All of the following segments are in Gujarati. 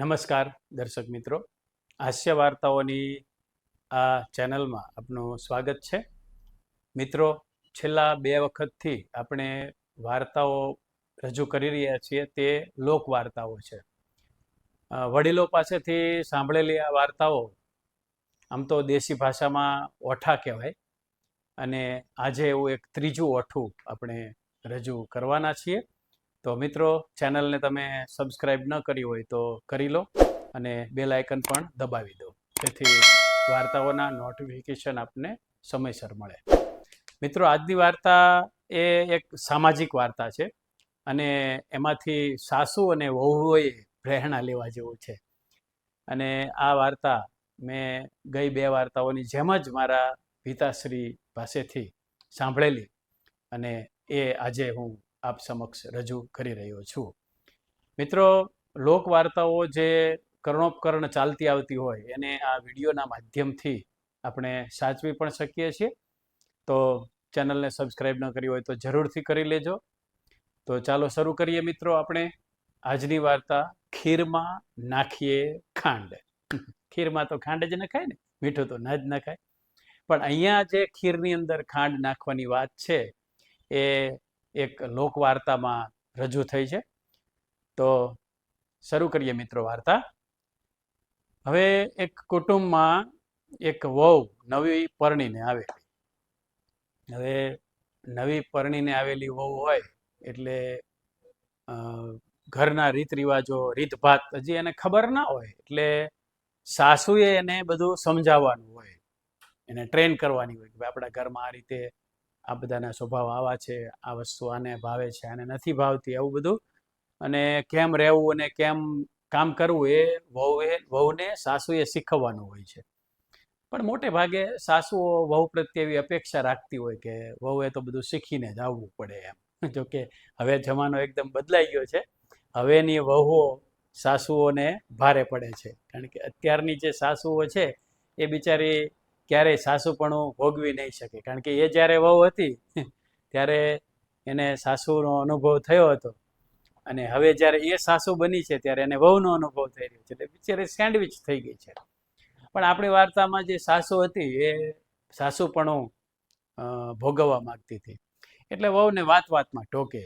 નમસ્કાર, દર્શક મિત્રો. હાસ્ય વાર્તાઓની આ ચેનલમાં આપનું સ્વાગત છે. મિત્રો, છેલ્લા બે વખતથી આપણે વાર્તાઓ રજૂ કરી રહ્યા છીએ, તે લોક વાર્તાઓ છે વડીલો પાસેથી સાંભળેલી આ વાર્તાઓ આમ તો દેશી ભાષામાં ઓઠા કહેવાય અને આજે એવું એક ત્રીજું ઓઠું આપણે રજૂ કરવાના છીએ. તો મિત્રો ચેનલને તમે સબસ્ક્રાઇબ ન કરી હોય તો કરી લો અને બેલ આઇકન પણ દબાવી દો. જેથી વાર્તાઓના નોટિફિકેશન આપને સમયસર મળે. મિત્રો, આજની વાર્તા એ એક સામાજિક વાર્તા છે અને એમાંથી સાસુ અને વહુઓએ પ્રેરણા લેવા જેવું છે. અને આ વાર્તા મેં ગઈ બે વાર્તાઓની જેમ જ મારા પિતાશ્રી પાસેથી સાંભળેલી અને એ આજે હું આપ સમક્ષ રજૂ કરી રહ્યો છું. મિત્રો, લોકવાર્તાઓ જે કર્ણોપકર્ણ ચાલતી આવતી હોય, એને આ વિડીયોના માધ્યમથી આપણે સાચવી પણ શકીએ છીએ. તો ચેનલને સબસ્ક્રાઈબ ન કરી હોય તો જરૂરથી કરી લેજો. તો ચાલો શરૂ કરીએ મિત્રો આપણે. આજની વાર્તા, ખીરમાં નાખીએ ખાંડ. ખીરમાં તો ખાંડ જ નખાય ને, મીઠું તો ના જ નખાય. પણ અહીંયા જે ખીરની અંદર ખાંડ નાખવાની વાત છે, એ એક લોકવાર્તામાં રજૂ થઈ છે. તો શરૂ કરીએ મિત્રો વાર્તા. હવે એક કુટુંબમાં એક વહુ નવી પરણીને આવેલી હવે નવી પરણીને આવેલી વહુ હોય એટલે ઘરના રીત રિવાજો રીતભાત હજી એને ખબર ના હોય એટલે સાસુએ એને બધું સમજાવવાનું હોય. એને ટ્રેન કરવાની હોય કે આપણા ઘરમાં આ રીતે આ બધાના સ્વભાવ આવા છે, આ વસ્તુ આને ભાવે છે, આને નથી ભાવતી, આવું બધું. અને કેમ રહેવું અને કેમ કામ કરવું એ વહુએ, વહુને, સાસુએ શીખવવાનું હોય છે. પણ મોટે ભાગે સાસુઓ વહુ પ્રત્યે એવી અપેક્ષા રાખતી હોય કે વહુએ તો બધું શીખીને જ આવવું પડે એમ. જોકે હવે જમાનો એકદમ બદલાઈ ગયો છે. હવેની વહુઓ સાસુઓને ભારે પડે છે. કારણ કે અત્યારની જે સાસુઓ છે, એ બિચારી ક્યારેય સાસુપણું ભોગવી નહીં શકે. કારણ કે એ જ્યારે વહુ હતી, ત્યારે એને સાસુનો અનુભવ થયો હતો. અને હવે જ્યારે એ સાસુ બની છે, ત્યારે એને વહુનો અનુભવ થઈ રહ્યો છે. એટલે બિચારે સેન્ડવિચ થઈ ગઈ છે. પણ આપણી વાર્તામાં જે સાસુ હતી, એ સાસુપણું ભોગવવા માંગતી હતી. એટલે વહુને વાત વાતમાં ટોકે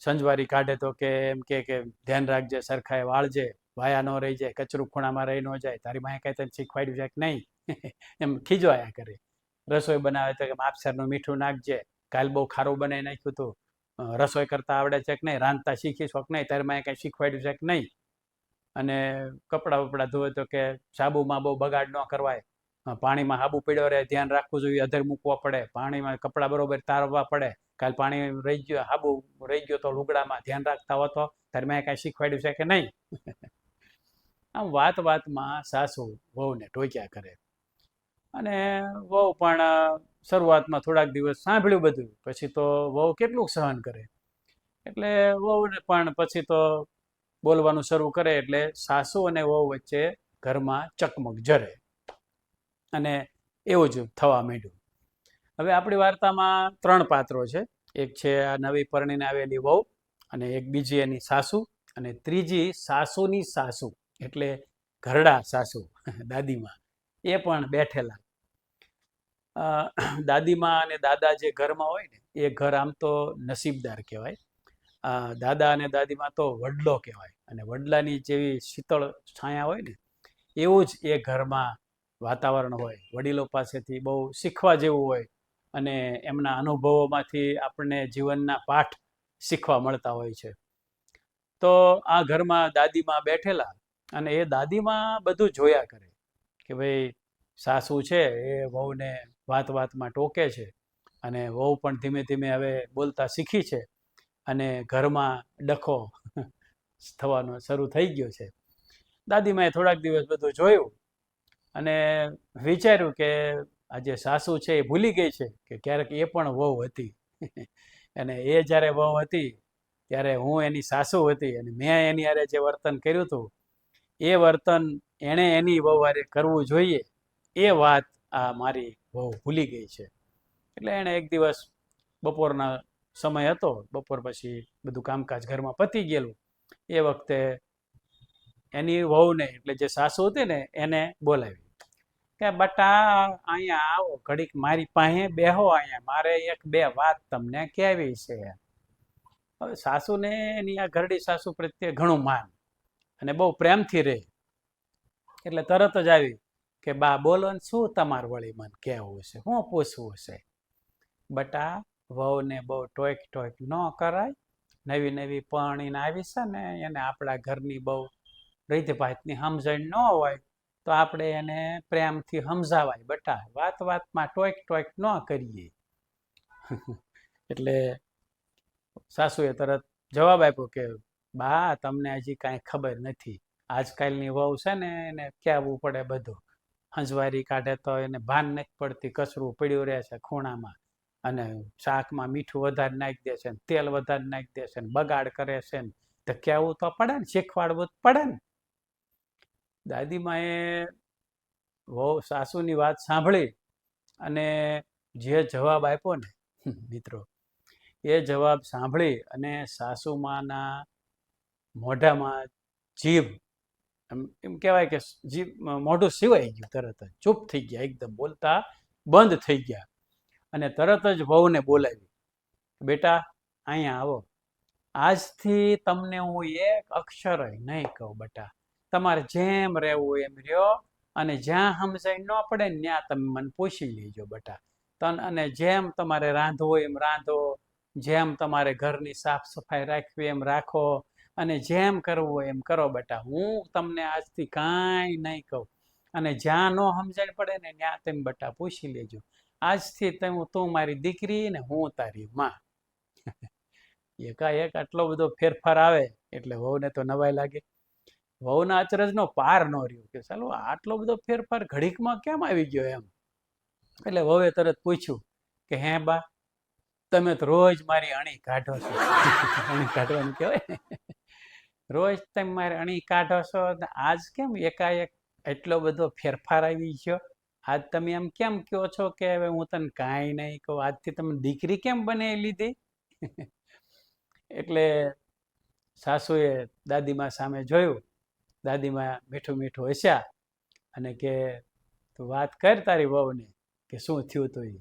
સંજવારી કાઢે તો કે એમ કે કે, ધ્યાન રાખજે, સરખાએ વાળજે, વાયા ન રહી જાય કચરું ખૂણામાં રહી ન જાય, તારી માએ કાંઈ તને શીખવાડ્યું છે કે નહીં? એમ ખીજવાયા કરે. રસોઈ બનાવે તો કે માપસરનું મીઠું નાખજે, કાલ બહુ ખારું બનાવી નાખ્યું હતું રસોઈ કરતા આવડે છે કે નહીં? રાંધતા શીખીશો કે નહીં? તારી માએ કાંઈ શીખવાડ્યું છે કે નહીં? અને કપડાં બપડા ધોવે તો કે સાબુમાં બહુ બગાડ ન કરવાય. પાણીમાં હાબુ પડ્યો રહે, ધ્યાન રાખવું જોઈએ, અધર મૂકવા પડે, પાણીમાં કપડાં બરોબર તારવા પડે. કાલ પાણી રહી ગયો, હાબુ રહી ગયો તો લુગડામાં ધ્યાન રાખતા હો તો તારી કાંઈ શીખવાડ્યું છે કે નહીં? આમ વાત વાતમાં સાસુ વહુને ટોક્યા કરે. અને વહુ પણ શરૂઆતમાં થોડાક દિવસ સાંભળ્યું બધું, પછી તો વહુ કેટલું સહન કરે. એટલે વહુને પણ પછી તો બોલવાનું શરૂ કરે, એટલે સાસુ અને વહુ વચ્ચે ઘરમાં ચકમક જરે અને એવું જ થવા માંડ્યું. હવે આપણી વાર્તામાં ત્રણ પાત્રો છે. એક છે આ નવી પરણીને આવેલી વહુ અને એક બીજી એની સાસુ અને ત્રીજી સાસુની સાસુ, એટલે ઘરડા સાસુ, દાદીમાં. એ પણ બેઠેલા. દાદીમાં અને દાદા જે ઘરમાં હોય ને, એ ઘર આમ તો નસીબદાર કહેવાય. દાદા અને દાદીમાં તો વડલો કહેવાય. અને વડલાની જેવી શીતળ છાયા હોય ને, એવું જ એ ઘરમાં વાતાવરણ હોય, વડીલો પાસેથી બહુ શીખવા જેવું હોય અને એમના અનુભવોમાંથી આપણને જીવનના પાઠ શીખવા મળતા હોય છે. તો આ ઘરમાં દાદીમાં બેઠેલા અને એ દાદીમાં બધું જોયા કરે કે ભાઈ સાસુ છે એ વહુને વાત વાતમાં ટોકે છે અને વહુ પણ ધીમે ધીમે હવે બોલતા શીખી છે અને ઘરમાં ડખો થવાનો શરૂ થઈ ગયો છે. દાદીમાએ થોડાક દિવસ બધું જોયું અને વિચાર્યું કે આ જે સાસુ છે એ ભૂલી ગઈ છે કે ક્યારેક એ પણ વહુ હતી. અને એ જ્યારે વહુ હતી, ત્યારે હું એની સાસુ હતી અને મેં એની હારે જે વર્તન કર્યું હતું, એ વર્તન એણે એની વહુ હારે કરવું જોઈએ, એ વાત આ મારી વહુ ભૂલી ગઈ છે. એટલે એણે એક દિવસ બપોરના સમય હતો, બપોર પછી બધું કામકાજ ઘરમાં પતી ગયેલું. એ વખતે એની વહુને, એટલે જે સાસુ હતી ને, એને બોલાવી. કે બટા, અહીંયા આવો, ઘડીક મારી પાસે બેહો અહીંયા. મારે એક બે વાત તમને કહેવી છે. હવે સાસુને એની આ ઘરડી સાસુ પ્રત્યે ઘણું માન અને બહુ પ્રેમથી રહે. એટલે તરત જ આવી કે, બા, બોલો ને શું તમારું વળી મન કહેવું છે? શું પૂછવું છે? બટા, વહુને બહુ ટોઈક ટોઈક ન કરાય. નવી નવી પરણીને આવી છે ને, એને આપણા ઘરની બહુ રીતભાતની સમજણ ન હોય. તો આપણે એને પ્રેમથી સમજાવાય બટા, વાત વાતમાં ટોઈક ટોઈક ન કરીએ. એટલે સાસુએ તરત જવાબ આપ્યો કે, બા, તમને હજી કાંઈ ખબર નથી. આજકાલની વહુ છે ને, એને કહેવું પડે બધું. હંજવારી કાઢે તો એને ભાન નથી પડતી, કચરું પડ્યું રહે છે ખૂણામાં. અને શાકમાં મીઠું વધારે નાખી દે છે ને, તેલ વધારે નાખી દે છે ને, બગાડ કરે છે ને. તો કહેવું તો પડે ને, શીખવાડવું તો પડે ને. દાદીમાએ વહુ, સાસુની વાત સાંભળી અને જે જવાબ આપ્યો ને મિત્રો, એ જવાબ સાંભળી અને સાસુમાના મોઢામાં જીભ, એમ એમ કહેવાય કે જીભ, મોઢું સિવાઈ ગયું તરત જ, ચૂપ થઈ ગયા, એકદમ બોલતા બંધ થઈ ગયા અને તરત જ વહુને બોલાવી, બેટા, અહીંયા આવો. આજથી તમને હું એક અક્ષર નહીં કહું, બેટા. તમારે જેમ રહેવું એમ રહ્યો અને જ્યાં સમજાય ન પડે ત્યાં તમે મને પૂછી લેજો બેટા. તન અને જેમ તમારે રાંધવો એમ રાંધો, જેમ તમારે ઘરની સાફ સફાઈ રાખવી એમ રાખો અને જેમ કરવું એમ કરો બેટા. હું તમને આજથી કાંઈ નહીં કહું. અને જ્યાં ન સમજણ પડે ને ત્યાં તમે બેટા પૂછી લેજો. આજથી તું તું મારી દીકરી ને હું તારી માં. એકાએક આટલો બધો ફેરફાર આવે એટલે વહુને તો નવાઈ લાગે. વહુના અચરજનો પાર ન રહ્યો કે ચાલો આટલો બધો ફેરફાર ઘડીકમાં કેમ આવી ગયો એમ? એટલે વહુએ તરત પૂછ્યું કે હે બા, તમે તો રોજ મારી અણી કાઢો છો. અણી કાઢવાનું કહેવાય રોજ તમે મારી અણી કાઢો છો આજ કેમ એકાએક એટલો બધો ફેરફાર આવી ગયો? આજ તમે એમ કેમ કહો છો કે હવે હું તને કાંઈ નહીં કહું? આજથી તમે દીકરી કેમ બનાવી લીધી? એટલે સાસુએ દાદીમા સામે જોયું દાદીમા મીઠું મીઠું હસ્યા અને કે, તું વાત કર તારી વહુને કે શું થયું તો એ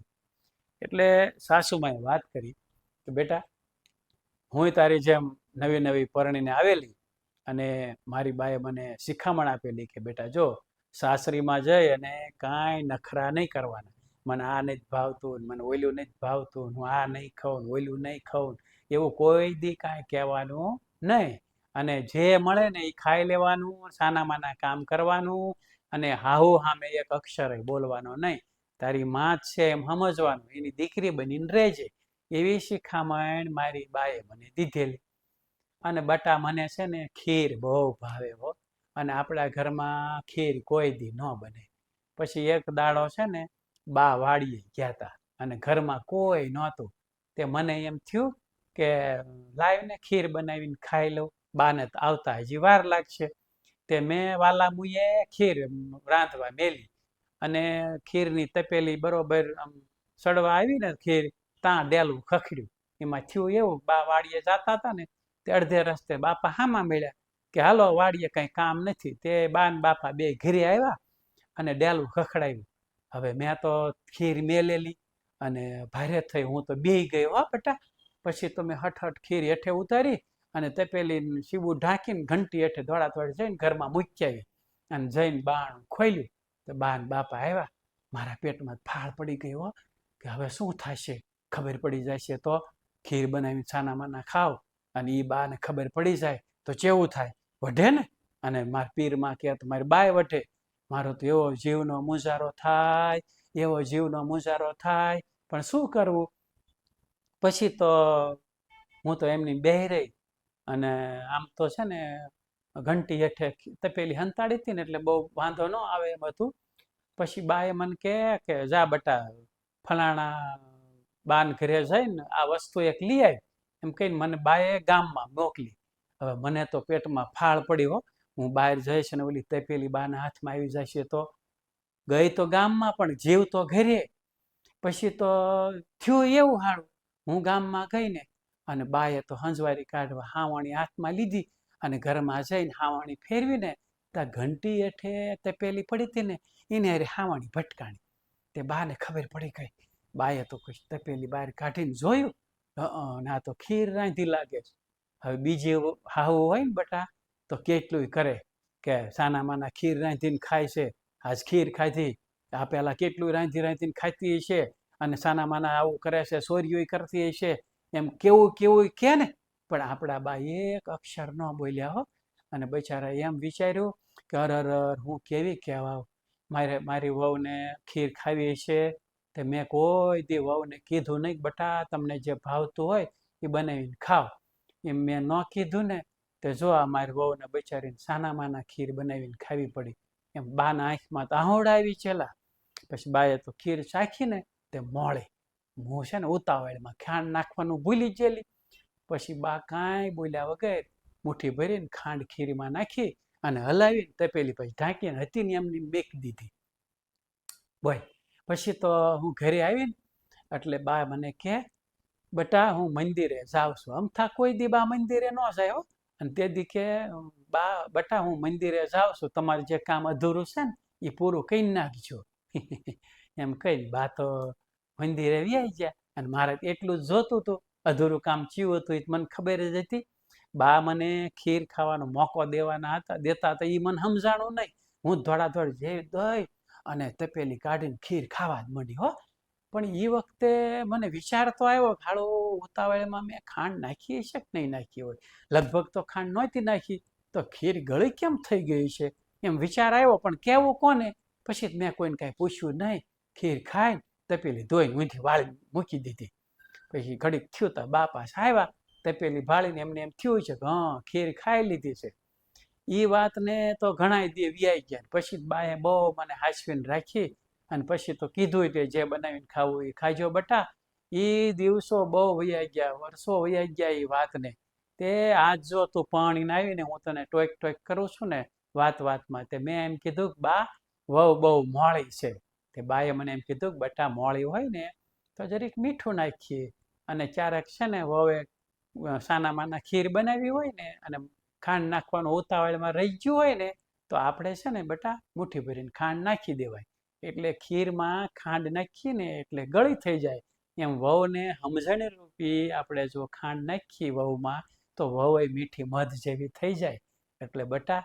એટલે સાસુમાએ વાત કરી કે, બેટા, હું તારી જેમ નવી નવી પરણીને આવેલી અને મારી બાએ મને શિખામણ આપેલી કે, બેટા, જો સાસરીમાં જઈ અને કાંઈ નખરા નહીં કરવાના. મને આ નહીં ભાવતું, મને ઓયલું નહીં ભાવતું, હું આ નહીં ખાઉં ઓયલું નહીં ખાઉં. એવું કોઈ દી કાંઈ કહેવાનું નહીં. અને જે મળે ને એ ખાઈ લેવાનું, સાનામાના કામ કરવાનું અને હાહુ સામે એક અક્ષર બોલવાનો નહીં. તારી માં છે એમ સમજવાનું. એની દીકરી બનીને રહેજે. એવી શિખામણ મારી બાએ મને દીધેલી. અને બટા મને છે ને ખીર બહુ ભાવે હો. અને આપણા ઘરમાં ખીર કોઈ દી ન બને. પછી એક દાડો છે ને બા વાડીએ ગયા હતા અને ઘરમાં કોઈ નહોતું. તે મને એમ થયું કે લાવીને ખીર બનાવીને ખાઈ લઉં. બાને આવતા હજી વાર લાગશે. તે મેં વાલા મુએ ખીર રાંધવા મેલી અને ખીરની તપેલી બરોબર આમ સડવા આવી ને ખીર ત્યાં ડેલું ખખડ્યું. એમાં થયું એવું, બા વાડીએ જતા હતા ને તે અડધે રસ્તે બાપા હામાં મળ્યા કે હાલો વાડીએ કંઈ કામ નથી. તે બા બાપા બે ઘરે આવ્યા અને ડેલું ખખડાવ્યું હવે મેં તો ખીર મેલેલી અને ભારે થઈ હું તો બેહી ગયો હો બેટા. પછી તો મેં હઠ ખીર હેઠે ઉતારી અને તપેલી શીબું ઢાંકીને ઘંટી હેઠે દોડા દોડી જઈને ઘરમાં મૂકી આવી. અને જઈને બાણ ખોલ્યું. તો બા બાપા આવ્યા. મારા પેટમાં ફાળ પડી ગઈ હો, કે હવે શું થશે? ખબર પડી જશે તો ખીર બનાવીને છાના માના ખાવ. અને એ બાને ખબર પડી જાય તો કેવું થાય? વઢે ને? અને મારા પીરમાં કે તો મારી બાય વઢે મારો તો એવો જીવનો મુજારો થાય, એવો જીવનો મુજારો થાય. પણ શું કરવું? પછી તો હું તો એમની બે અને આમ તો છે ને, ઘંટી હેઠે તપેલી હંતાડી હતી ને એટલે બહુ વાંધો ન આવે એમ હતું. પછી બાએ મને કહે કે જા બટા, ફલાણા બાન ઘરે જઈને આ વસ્તુ એક લઈ આવી એમ કહીને મને બાએ ગામમાં મોકલી. હવે મને તો પેટમાં ફાળ પડી હો. બહાર જઈશ અને ઓલી તપેલી બાના હાથમાં આવી જશે તો. ગઈ તો ગામમાં પણ જીવ તો ઘરે. પછી તો થયું એવું હારું. હું ગામમાં ગઈ ને અને બાએ તો હંજવારી કાઢવા હાવાણી હાથમાં લીધી અને ઘરમાં જઈને હાવાણી ફેરવીને ત્યાં ઘંટી હેઠે તે પેલી પડી હતી ને, એને હારે હાવાણી ભટકાણી. તે બાને ખબર પડી ગઈ. બાએ તો કોઈ તપેલી બહાર કાઢીને જોયું. અને ના તો ખીર રાંધી લાગે છે. હવે બીજી હાવું હોય ને બટા, તો કેટલું કરે કે સાના માના ખીર રાંધીને ખાય છે. આજ ખીર ખાધી. આ પહેલાં કેટલું રાંધી રાંધીને ખાતી છે અને સાના માના આવું કરે છે સોરીઓ કરતી હશે. એમ કેવું કેવું કે ને? પણ આપણા બા એક અક્ષર ન બોલ્યા હો. અને બિચારા એમ વિચાર્યું કે અર અર હું કેવી કહેવા મારે, મારી વહુને ખીર ખાવી છે તે મેં કોઈ દી વહુને કીધું નહીં બટા, તમને જે ભાવતું હોય એ બનાવીને ખાઓ. એમ મેં ન કીધું ને તે જો આ મારી વહુને બિચારીને સાનામાના ખીર બનાવીને ખાવી પડી. એમ બાના આંખમાં તો આહોડ આવી છેલા પછી બાએ તો ખીર ચાખીને તે મોળે હું છે ને ઉતાવળમાં ખાંડ નાખવાનું ભૂલી ગયેલી. પછી બા કાંઈ બોલ્યા વગર મુઠ્ઠી ભરીને ખાંડ ખીરીમાં નાખી અને હલાવીને તપેલી પછી ઢાંકીને હતી ને એમની મેક દીધી. બોલ. પછી તો હું ઘરે આવીને એટલે બા મને કહે બટા, હું મંદિરે જાઉં છું. અમથા કોઈ દી બા મંદિરે ન જાય અને તે દી કે, બા, બટા, હું મંદિરે જાઉં છું. તમારું જે કામ અધૂરું છે ને એ પૂરું કહી નાખજો. એમ કહીને બા તો મંદિરે વ્યાઈ ગયા. અને મારે એટલું જ જોતું હતું. અધૂરું કામ ચીવું હતું, એ મને ખબર જ હતી. બા મને ખીર ખાવાનો મોકો દેવાના હતા, દેતા હતા એ મને સમજાણું નહીં. હું ધોળાધોળ જે દઈ અને તપેલી કાઢીને ખીર ખાવા જ માંડી, હો. પણ એ વખતે મને વિચાર તો આવ્યો ખાડો ઉતાવળમાં મેં ખાંડ નાખી છે કે નહીં નાખી હોય? લગભગ તો ખાંડ નહોતી નાખી. તો ખીર ગળી કેમ થઈ ગઈ છે? એમ વિચાર આવ્યો, પણ કેવું કોને? પછી મેં કોઈને કાંઈ પૂછ્યું નહીં. ખીર ખાઈને તપેલી ધોઈને ઊંધી વાળી મૂકી દીધી. પછી ઘડીક થયું તો બા પાછા આવ્યા તપેલી ભાળીને એમને એમ થયું છે કે, હા, ખીર ખાઈ લીધી છે. એ વાતને તો ઘણા દે વ્યાઈ ગયા પછી બાએ બહુ મને હાસવીને રાખી અને પછી તો કીધું કે જે બનાવીને ખાવું એ ખાજો બટા. એ દિવસો બહુ વૈયા ગયા, વર્ષો વૈયા ગયા એ વાતને. તે આજ જો તું પાણીને આવીને હું તને ટોઈક ટોઈક કરું છું ને વાત વાતમાં, તે મેં એમ કીધું કે, બા, વહુ બહુ મોળી છે. તે બાએ મને એમ કીધું કે બટા મોળી હોય ને, તો જરીક મીઠું નાખીએ. અને ક્યારેક છે ને, વવે સાનામાના ખીર બનાવી હોય ને, અને ખાંડ નાખવાનું ઉતાવળમાં રહી ગયું હોય ને, તો આપણે છે ને, બટા મુઠ્ઠી ભરીને ખાંડ નાખી દેવાય. એટલે ખીરમાં ખાંડ નાખીએ ને એટલે ગળી થઈ જાય. એમ વહુને સમજણ રૂપી આપણે જો ખાંડ નાખીએ વહુમાં, તો વહુ એ મીઠી મધ જેવી થઈ જાય. એટલે બટા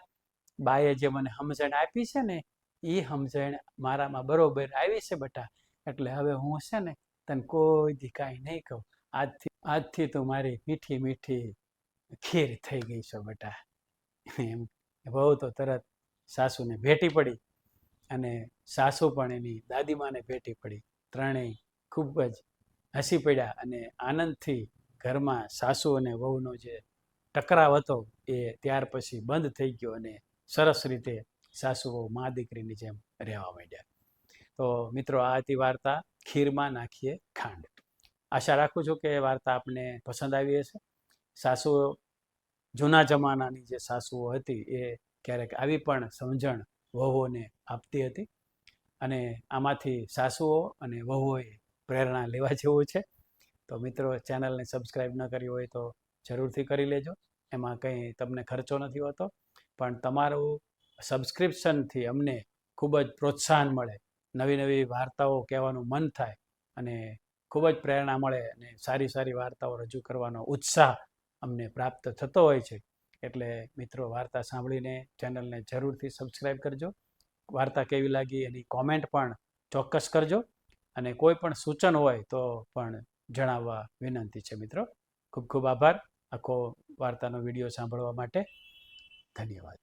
બાએ જે મને સમજણ આપી છે ને એ સમજણ મારામાં બરોબર આવી છે બટા? એટલે હવે હું છે ને તને કોઈ દી કાંઈ નહીં કહું. આજથી આજથી તું મારી મીઠી મીઠી ખીર થઈ ગઈ છે બટા. એમ, બહુ તો તરત સાસુને ભેટી પડી અને સાસુ પણ એની દાદીમાને ભેટી પડી. ત્રણેય ખૂબ જ હસી પડ્યા અને આનંદથી ઘરમાં સાસુ અને વહુનો જે ટકરાવ હતો એ ત્યાર પછી બંધ થઈ ગયો અને સરસ રીતે સાસુ મા દીકરીની જેમ રહેવા માંડ્યા. તો મિત્રો, આ હતી વાર્તા ખીરમાં નાખીએ ખાંડ. આશા રાખું છું કે એ વાર્તા આપને પસંદ આવી હશે. સાસુઓ, જૂના જમાનાની જે સાસુઓ હતી એ ક્યારેક આવી પણ સમજણ વહુઓને આપતી હતી. અને આમાંથી સાસુઓ અને વહુઓએ પ્રેરણા લેવા જેવું છે. તો મિત્રો, ચેનલને સબસ્ક્રાઈબ ન કરી હોય તો જરૂરથી કરી લેજો. એમાં કંઈ તમને ખર્ચો નથી હોતો. પણ તમારું સબસ્ક્રિપ્શનથી અમને ખૂબ જ પ્રોત્સાહન મળે. નવી નવી વાર્તાઓ કહેવાનું મન થાય અને ખૂબ જ પ્રેરણા મળે અને સારી સારી વાર્તાઓ રજૂ કરવાનો ઉત્સાહ અમને પ્રાપ્ત થતો હોય છે. એટલે મિત્રો, વાર્તા સાંભળીને ચેનલને જરૂરથી સબસ્ક્રાઈબ કરજો. વાર્તા કેવી લાગી એની કોમેન્ટ પણ ચોક્કસ કરજો. અને કોઈ પણ સૂચન હોય તો પણ જણાવવા વિનંતી છે મિત્રો. ખૂબ ખૂબ આભાર. આખો વાર્તાનો વીડિયો સાંભળવા માટે ધન્યવાદ.